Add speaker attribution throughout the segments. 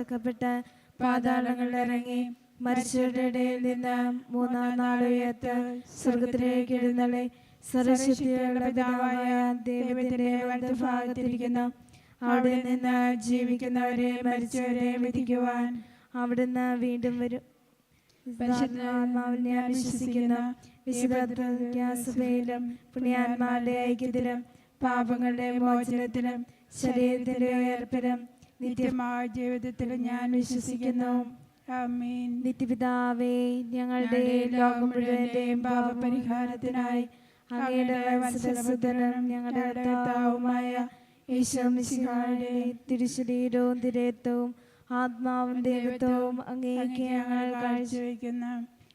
Speaker 1: പ്പെട്ട് പാതാളങ്ങളിൽ ഇറങ്ങി മരിച്ചവരുടെ ഇടയിൽ നിന്ന് മൂന്നാം നാൾ ഉയർത്ത് സ്വർഗത്തിലേക്ക് എഴുന്നള്ളി. സർവശക്തിയുള്ള പിതാവായ ദൈവത്തിന്റെ വലതുഭാഗത്തിരിക്കുന്നു. അവിടെ നിന്ന് ജീവിക്കുന്നവരെ മരിച്ചവരെ വിധിക്കുവാൻ അവിടുന്ന് വീണ്ടും വരും. ഞാൻ വിശ്വസിക്കുന്നു. പുണ്യാത്മാവിന്റെ പുണ്യാത്മാരുടെ ഐക്യത്തിലും പാപങ്ങളുടെ മോചനത്തിലും ശരീരത്തിന്റെ ഉയർപ്പിലും നിത്യമായ ജീവിതത്തിൽ ഞാൻ വിശ്വസിക്കുന്നു.
Speaker 2: ആമീൻ.
Speaker 1: നിത്യപിതാവേ ഞങ്ങളുടെ ലോകം മുഴുവന്റെയും പാപപരിഹാരത്തിനായി അങ്ങയുടെ വത്സലസുതനും ഞങ്ങളുടെ കർത്താവുമായ ഈശോ മിശിഹായുടെ തിരുശരീരവും തിരേത്വവും ആത്മാവും ദൈവത്വവും അങ്ങേക്ക് ഞങ്ങൾ
Speaker 2: കാഴ്ചവെക്കുന്ന.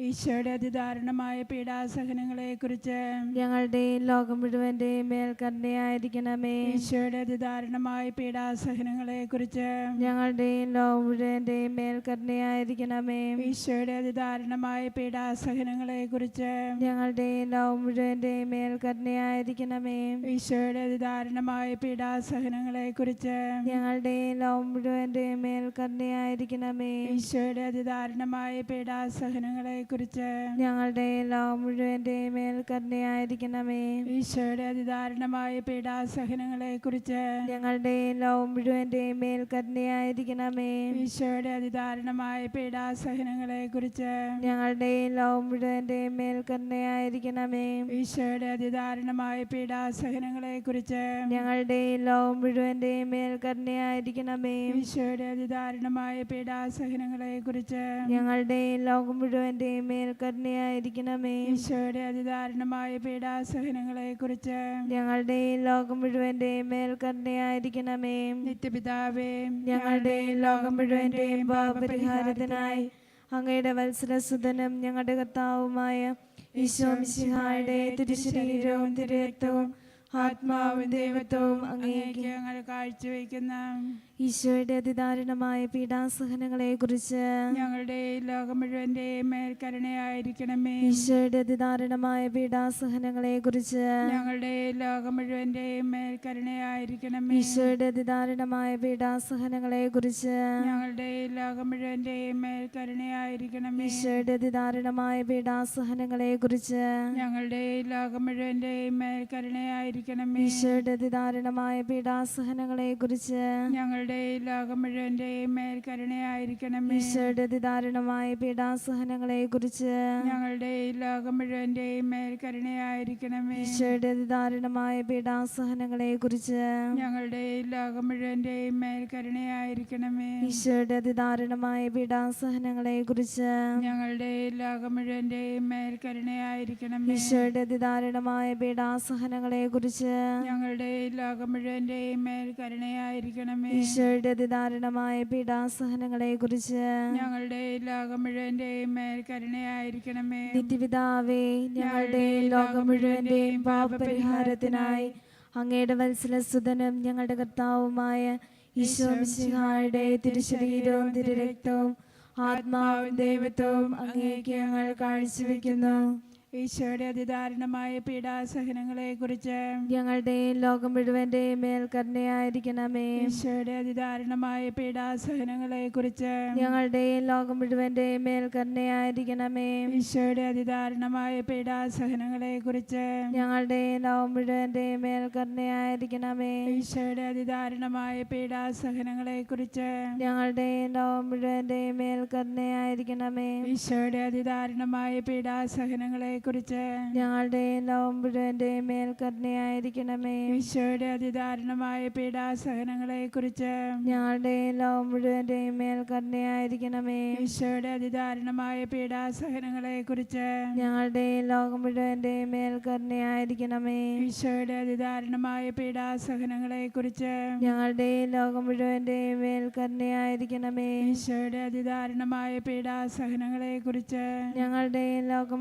Speaker 2: ഈശോയുടെ അതിദാരുണമായ പീഡാസഹനങ്ങളെ കുറിച്ച്
Speaker 1: ഞങ്ങളുടെ ലോകം മുഴുവന്റെയും മേൽക്കരണയായിരിക്കണമേ.
Speaker 2: ഈശോയുടെ അതിദാരുണമായ പീഡാസഹനങ്ങളെ കുറിച്ച്
Speaker 1: ഞങ്ങളുടെ ലോകം മുഴുവന്റെയും മേൽക്കരണയായിരിക്കണമേ.
Speaker 2: ഈശോയുടെ അതിദാരുണമായ പീഡാസഹനങ്ങളെ കുറിച്ച്
Speaker 1: ഞങ്ങളുടെ ലോകം മുഴുവന്റെയും മേൽക്കരണയായിരിക്കണമേ.
Speaker 2: ഈശോയുടെ അതിദാരുണമായ പീഡാസഹനങ്ങളെ കുറിച്ച്
Speaker 1: ഞങ്ങളുടെ ലോകം മുഴുവന്റെയും മേൽക്കരണയായിരിക്കണമേ.
Speaker 2: ഈശോയുടെ അതിദാരുണമായ പീഡാസഹനങ്ങളെ കുറിച്ച്
Speaker 1: ഞങ്ങളുടെ എല്ലാ മുഴുവന്റെ മേൽ കരുണയായിരിക്കണമേ.
Speaker 2: ഈശോയുടെ അതിദാരുണമായ പീഡാസഹനങ്ങളെ കുറിച്ച്
Speaker 1: ഞങ്ങളുടെ എല്ലാ മുഴുവന്റെ മേൽ കരുണയായിരിക്കണമേ.
Speaker 2: ഈശോയുടെ അതിദാരുണമായ പീഡാസഹനങ്ങളെ കുറിച്ച്
Speaker 1: ഞങ്ങളുടെ എല്ലാ മുഴുവന്റെ മേൽ കരുണയായിരിക്കണമേ.
Speaker 2: ഈശോയുടെ അതിദാരുണമായ പീഡാസഹനങ്ങളെ കുറിച്ച്
Speaker 1: ഞങ്ങളുടെ എല്ലാ മുഴുവന്റെ മേൽ കരുണയായിരിക്കണമേ.
Speaker 2: ഈശോയുടെ അതിദാരുണമായ പീഡാസഹനങ്ങളെ കുറിച്ച്
Speaker 1: ഞങ്ങളുടെ ലോകം മുഴുവന്റെയും മേൽ കരുണയായിരിക്കണമേ.
Speaker 2: ഈശോയുടെ അതിദാരുണമായ പീഡാസഹനങ്ങളെ കുറിച്ച്
Speaker 1: ഞങ്ങളുടെ ലോകം മുഴുവന്റെ മേൽ കരുണയായിരിക്കണമേ.
Speaker 2: നിത്യപിതാവേ
Speaker 1: ഞങ്ങളുടെ ലോകം മുഴുവന്റെ പാപപരിഹാരത്തിനായി അങ്ങയുടെ വത്സരസുതനും ഞങ്ങളുടെ കർത്താവുമായ ഈശോ മിശിഹായുടെ തിരുശരീരവും തിരുരക്തവും ആത്മാവും ദൈവത്വവും അങ്ങേക്ക്
Speaker 2: ഞങ്ങൾ കാഴ്ചവെക്കുന്ന
Speaker 1: ഈശോയുടെ അതിദാരുണമായ പീഡാസഹനങ്ങളെ കുറിച്ച്
Speaker 2: ഞങ്ങളുടെ ലോകം മുഴുവന്റെ മേൽ കരുണയായിരിക്കണമേ
Speaker 1: ഈശോയുടെ അതിദാരുണമായ പീഡാസഹനങ്ങളെ കുറിച്ച്
Speaker 2: ഞങ്ങളുടെ ലോകം മുഴുവന്റെ മേൽ കരുണയായിരിക്കണമേ
Speaker 1: ഈശോയുടെ അതിദാരുണമായ പീഡാസഹനങ്ങളെ കുറിച്ച്
Speaker 2: ഞങ്ങളുടെ ലോകം മുഴുവന്റെ മേൽ കരുണയായിരിക്കണമേ
Speaker 1: ഈശോയുടെ അതിദാരുണമായ പീഡാസഹനങ്ങളെ കുറിച്ച്
Speaker 2: ഞങ്ങളുടെ ലോകം മുഴുവന്റെ മേൽ കരുണയായിരിക്കണമേ
Speaker 1: ഈശോയുടെ അതിദാരുണമായ പീഡാസഹനങ്ങളെ കുറിച്ച്
Speaker 2: ഞങ്ങളുടെ ലോകം മുഴുവന്റെയും മേൽ കരുണയായിരിക്കണമേ.
Speaker 1: ഈശോയുടെ അതിദാരുണമായ പീഡാസഹനങ്ങളെ കുറിച്ച്
Speaker 2: ഞങ്ങളുടെ ലോകം മുഴുവന്റെയും മേൽ കരുണയായിരിക്കണമേ.
Speaker 1: ഈശോയുടെ അതിദാരുണമായ പീഡാസഹനങ്ങളെ കുറിച്ച്
Speaker 2: ഞങ്ങളുടെ ലോകം മുഴുവന്റെയും മേൽ കരുണയായിരിക്കണമേ.
Speaker 1: ഈശോയുടെ അതിദാരുണമായ പീഡാസഹനങ്ങളെ കുറിച്ച്
Speaker 2: ഞങ്ങളുടെ ലോകം മുഴുവന്റെയും മേൽ കരുണയായിരിക്കണമേ.
Speaker 1: ഈശോയുടെ അതിദാരുണമായ പീഡാസഹനങ്ങളെ കുറിച്ച്
Speaker 2: ഞങ്ങളുടെ ലോകം മേൽ കരുണയായിരിക്കണമേ.
Speaker 1: ഈശോയുടെ അതിദാരുണമായ പീഡാസഹനങ്ങളെ കുറിച്ച്
Speaker 2: ഞങ്ങളുടെ ലോകം മുഴുവന്റെയും മേൽ കരുണയായിരിക്കണമേ.
Speaker 1: നിത്യപിതാവേ ഞങ്ങളുടെ ലോകം മുഴുവന്റെയും പാപപരിഹാരത്തിനായി അങ്ങയുടെ വത്സലസുതനും ഞങ്ങളുടെ കർത്താവുമായ ഈശോ മിശിഹായുടെ തിരുശരീരവും തിരുരക്തവും ആത്മാവും ദൈവത്വവും അങ്ങേക്ക് ഞങ്ങൾ കാഴ്ചവെക്കുന്നു.
Speaker 2: ഈശോയുടെ അതിദാരുണമായ പീഡാസഹനങ്ങളെക്കുറിച്ച് ഞങ്ങളുടെയും
Speaker 1: ഞങ്ങളുടെ ലോകം മുഴുവന്റെയും മേൽ കരുണയായിരിക്കണമേ.
Speaker 2: ഈശോയുടെ അതിദാരുണമായ പീഡാസഹനങ്ങളെ കുറിച്ച്
Speaker 1: ഞങ്ങളുടെ ലോകം മുഴുവന്റെയും മേൽ കരുണയായിരിക്കണമേ.
Speaker 2: ഈശോയുടെ അതിദാരുണമായ പീഡാസഹനങ്ങളെ കുറിച്ച്
Speaker 1: ഞങ്ങളുടെ ലോകം മുഴുവന്റെയും മേൽ കരുണയായിരിക്കണമേ.
Speaker 2: ഈശോയുടെ അതിദാരുണമായ പീഡാസഹനങ്ങളെ കുറിച്ച്
Speaker 1: ഞങ്ങളുടെ ലോകം മുഴുവന്റെയും മേൽ കരുണയായിരിക്കണമേ.
Speaker 2: ഈശോയുടെ അതിദാരുണമായ പീഡാസഹനങ്ങളെ കുറിച്ച്
Speaker 1: ഞങ്ങളുടെ ലോകം മേൽക്കരുണയായിരിക്കണമേ. മേൽ
Speaker 2: ഈശോയുടെ അതിദാരുണമായ പീഡാസഹനങ്ങളെ കുറിച്ച്
Speaker 1: ഞങ്ങളുടെ ലോകം മേൽക്കരുണയായിരിക്കണമേ. മേൽ
Speaker 2: ഈശോയുടെ അതിദാരുണമായ പീഡാസഹനങ്ങളെ കുറിച്ച്
Speaker 1: ഞങ്ങളുടെ ലോകം മുഴുവന്റെയും മേൽ
Speaker 2: ഈശോയുടെ അതിദാരുണമായ പീഡാസഹനങ്ങളെ കുറിച്ച്
Speaker 1: ഞങ്ങളുടെ ലോകം മുഴുവന്റെയും മേൽ
Speaker 2: ഈശോയുടെ അതിദാരുണമായ പീഡാസഹനങ്ങളെ കുറിച്ച്
Speaker 1: ഞങ്ങളുടെ ലോകം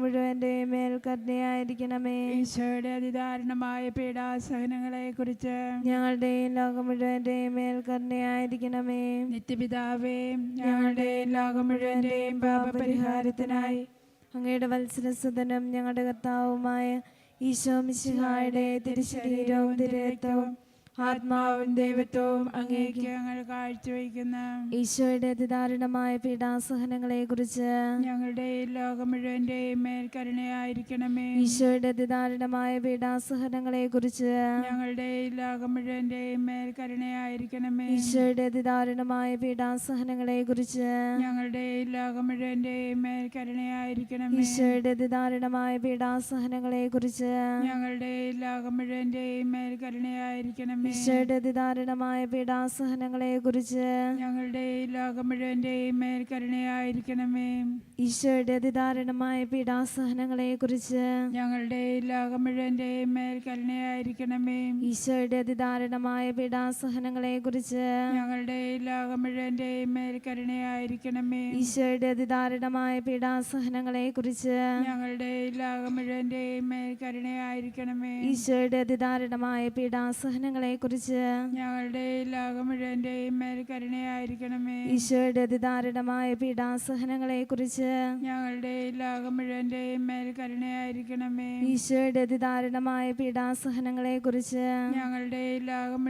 Speaker 1: മേൽ കരുണയായിരിക്കണമേ.
Speaker 2: ഈശോയുടെ അതിദാരുണമായ പീഡാസഹനങ്ങളെ കുറിച്ച്
Speaker 1: ഞങ്ങളുടെ ലോകം മുഴുവന്റെയും മേൽ കരുണയായിരിക്കണമേ.
Speaker 2: നിത്യപിതാവേ ഞങ്ങളുടെ ലോകം മുഴുവന്റെയും പാപപരിഹാരത്തിനായി
Speaker 1: അങ്ങയുടെ വത്സരസുതനും ഞങ്ങളുടെ കർത്താവുമായ ഈശോ മിശിഹായുടെ തിരുശരീരവും തിരുരക്തവും
Speaker 2: ആത്മാവും ദൈവത്വവും അങ്ങേക്ക് ഞങ്ങൾ കാഴ്ചവെക്കുന്ന
Speaker 1: ഈശോയുടെ അതിദാരുണമായ പീഡാസഹനങ്ങളെ കുറിച്ച്
Speaker 2: ഞങ്ങളുടെ ഈ ലോകം മുഴുവന്റെയും മേൽ കരുണയായിരിക്കണമേ.
Speaker 1: ഈശോയുടെ അതിദാരുണമായ പീഡാസഹനങ്ങളെ കുറിച്ച്
Speaker 2: ഞങ്ങളുടെ ഈ ലോകം മുഴുവന്റെയും മേൽ കരുണയായിരിക്കണമേ.
Speaker 1: ഈശോയുടെ അതിദാരുണമായ പീഡാസഹനങ്ങളെ കുറിച്ച്
Speaker 2: ഞങ്ങളുടെ ഈ ലോകം മുഴുവന്റെയും മേൽ കരുണയായിരിക്കണമേ.
Speaker 1: ഈശോയുടെ അതിദാരുണമായ പീഡാസഹനങ്ങളെ കുറിച്ച്
Speaker 2: ഞങ്ങളുടെ ഈ ലോകം മുഴുവന്റെയും മേൽ കരുണയായിരിക്കണമേ.
Speaker 1: ഈശോയുടെ പീഡാസഹനങ്ങളെ കുറിച്ച്
Speaker 2: ഞങ്ങളുടെ ലോകം മുഴുവന്റെയും മേൽ കരുണയായിരിക്കണമേ.
Speaker 1: ഈശോയുടെ അതിദാരുണമായ പീഡാസഹനങ്ങളെ കുറിച്ച്
Speaker 2: ഞങ്ങളുടെ ലോകം മുഴുവന്റെയും മേൽ കരുണയായിരിക്കണമേ.
Speaker 1: ഈശോയുടെ അതിദാരുണമായ പീഡാസഹനങ്ങളെ കുറിച്ച്
Speaker 2: ഞങ്ങളുടെ ലോകം മുഴുവന്റെയും മേൽ കരുണയായിരിക്കണമേ.
Speaker 1: ഈശോയുടെ അതിദാരുണമായ പീഡാസഹനങ്ങളെ കുറിച്ച്
Speaker 2: ഞങ്ങളുടെ ലോകം മുഴുവന്റെയും മേൽ കരുണയായിരിക്കണമേ.
Speaker 1: ഈശോയുടെ അതിദാരുണമായ പീഡാസഹനങ്ങളെ കുറിച്ച്
Speaker 2: ഞങ്ങളുടെ ലോകം മേൽ കരുണയായിരിക്കണമേ.
Speaker 1: ഈശോയുടെ അതിദാരുണമായ പീഡാസഹനങ്ങളെ കുറിച്ച്
Speaker 2: ഞങ്ങളുടെ ലോകം മേൽ കരുണയായിരിക്കണമേ.
Speaker 1: ഈശോയുടെ അതിദാരുണമായ പീഡാസഹനങ്ങളെ കുറിച്ച്
Speaker 2: ഞങ്ങളുടെ ലോകം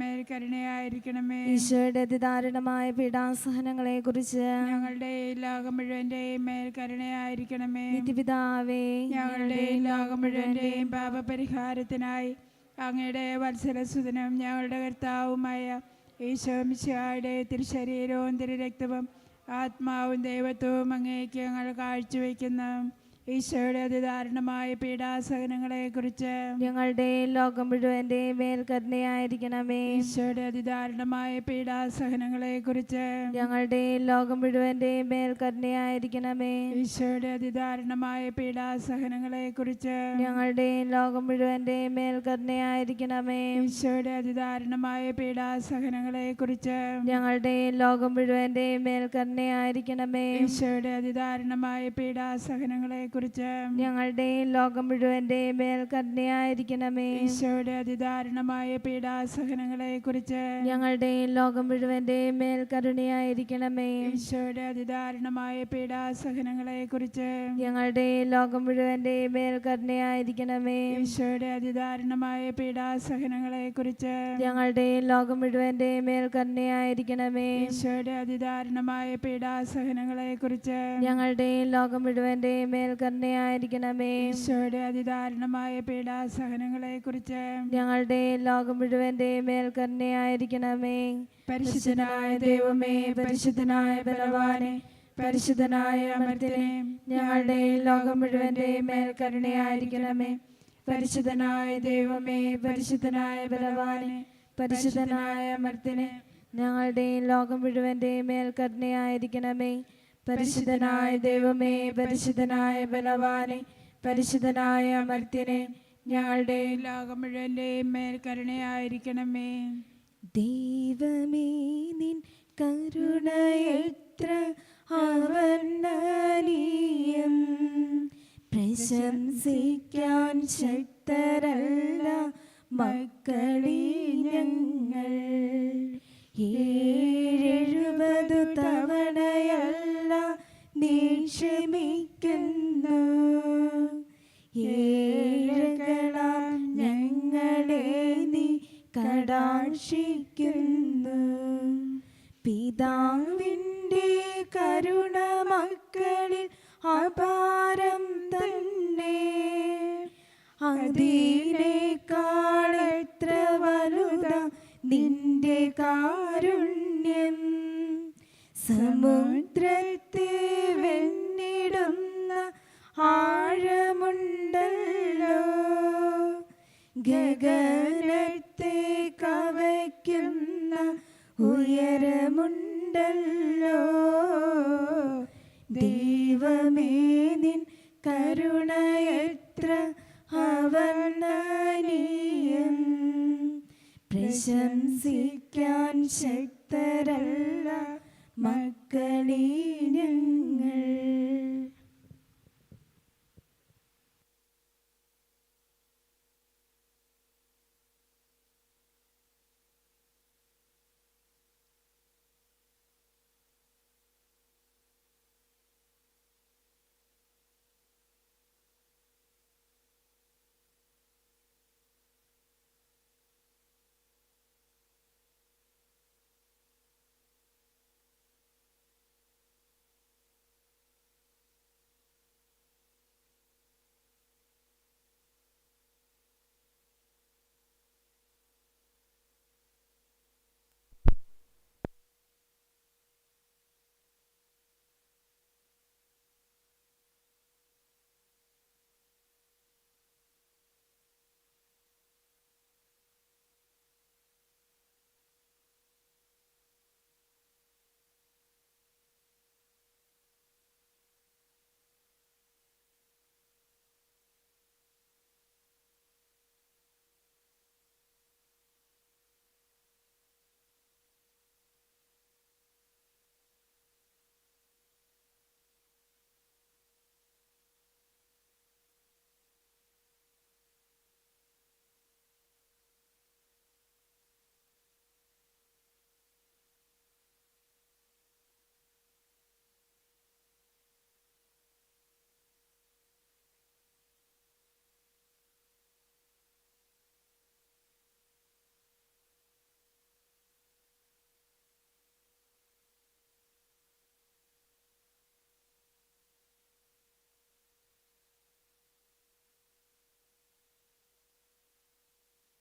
Speaker 2: മേൽ കരുണയായിരിക്കണമേ.
Speaker 1: ഈശോയുടെ അതിദാരുണമായ പീഡാസഹനങ്ങളെ കുറിച്ച്
Speaker 2: ഞങ്ങളുടെ ലോകം മേൽ കരുണയായിരിക്കണമേ.
Speaker 1: നിത്യപിതാവേ
Speaker 2: ഞങ്ങളുടെ ലോകം പാപപരിഹാരത്തിനായി അങ്ങയുടെ വത്സരസുദിനം ഞങ്ങളുടെ കർത്താവുമായ ഈശോമിശായുടെ തിരുശരീരവും തിരുരക്തവും ആത്മാവും ദൈവത്വവും അങ്ങേക്ക് ഞങ്ങൾ കാഴ്ചവെക്കുന്ന. ഈശോയുടെ അതിദാരുണമായ പീഡാസഹനങ്ങളെക്കുറിച്ച്
Speaker 1: ഞങ്ങളുടെ ലോകം മുഴുവന്റെ മേൽക്കരുണയായിരിക്കണമേ.
Speaker 2: ഈശോയുടെ അതിദാരുണമായ പീഡാസഹനങ്ങളെക്കുറിച്ച്
Speaker 1: ഞങ്ങളുടെ ലോകം മുഴുവന്റെ മേൽക്കരുണയായിരിക്കണമേ.
Speaker 2: ഈശോയുടെ അതിദാരുണമായ പീഡാസഹനങ്ങളെക്കുറിച്ച്
Speaker 1: ഞങ്ങളുടെ ലോകം മുഴുവന്റെ മേൽക്കരുണയായിരിക്കണമേ.
Speaker 2: ഈശോയുടെ അതിദാരുണമായ പീഡാസഹനങ്ങളെക്കുറിച്ച്
Speaker 1: ഞങ്ങളുടെ ലോകം മുഴുവന്റെ മേൽക്കരുണയായിരിക്കണമേ.
Speaker 2: ഈശോയുടെ അതിദാരുണമായ പീഡാസഹനങ്ങളെക്കുറിച്ച്
Speaker 1: ഞങ്ങളുടെ ലോകം മുഴുവന്റെ മേൽ കരുണയായിരിക്കണമേ.
Speaker 2: ഈശോയുടെ അതിദാരുണമായ പീഡാസഹനങ്ങളെ കുറിച്ച്
Speaker 1: ഞങ്ങളുടെ ലോകം മുഴുവന്റെ മേൽ കരുണയായിരിക്കണമേ.
Speaker 2: ഈശോയുടെ അതിദാരുണമായ പീഡാസഹനങ്ങളെ കുറിച്ച്
Speaker 1: ഞങ്ങളുടെ ലോകം മുഴുവന്റെ മേൽ കരുണയായിരിക്കണമേ.
Speaker 2: ഈശോയുടെ അതിദാരുണമായ പീഡാസഹനങ്ങളെ കുറിച്ച്
Speaker 1: ഞങ്ങളുടെ ലോകം മുഴുവന്റെ മേൽ കരുണയായിരിക്കണമേ.
Speaker 2: ഈശോയുടെ അതിദാരുണമായ പീഡാസഹനങ്ങളെ കുറിച്ച്
Speaker 1: ഞങ്ങളുടെ ലോകം മുഴുവന്റെ മേൽ കരുണയായിരിക്കണമേ
Speaker 2: ഈശോയുടെ അതിദാരുണമായ പീഡാസഹനങ്ങളെക്കുറിച്ച്
Speaker 1: ഞങ്ങളുടെ ലോകം മുഴുവന്റെ മേൽ കരുണയായിരിക്കണമേ.
Speaker 2: പരിശുദ്ധനായ ദൈവമേ പരിശുദ്ധനായ ബലവാനെ പരിശുദ്ധനായ അമർത്തിനെ ഞങ്ങളുടെ ലോകം മുഴുവന്റെ മേൽ കരുണയായിരിക്കണമേ. പരിശുദ്ധനായ ദൈവമേ പരിശുദ്ധനായ ബലവാനെ പരിശുദ്ധനായ അമർത്തിനെ
Speaker 1: ഞങ്ങളുടെ ലോകം മുഴുവന്റെ മേൽ കരുണയായിരിക്കണമേ.
Speaker 2: പരിശുദ്ധനായ ദൈവമേ പരിശുദ്ധനായ ബലവാനെ പരിശുദ്ധനായ അമർത്തിനെ ഞങ്ങളുടെ ലോകം മുഴുവന്റെ മേൽ കരുണയായിരിക്കണമേ.
Speaker 1: ദൈവമേ ക്ഷമിക്കുന്നു ഏഴകളാം ഞങ്ങളെ നീ കടാക്ഷിക്കുന്നു. പിതാവിന്റെ കരുണ മക്കളിൽ അപാരം തന്നെ. അതിനേക്കാൾ എത്ര വലുത നിന്റെ കാരുണ്യം. സമുദ്രത്തെ കരുണയത്ര അവർണനീയം. പ്രശംസിക്കാൻ ശക്തരല്ല മക്കളീ ഞങ്ങൾ.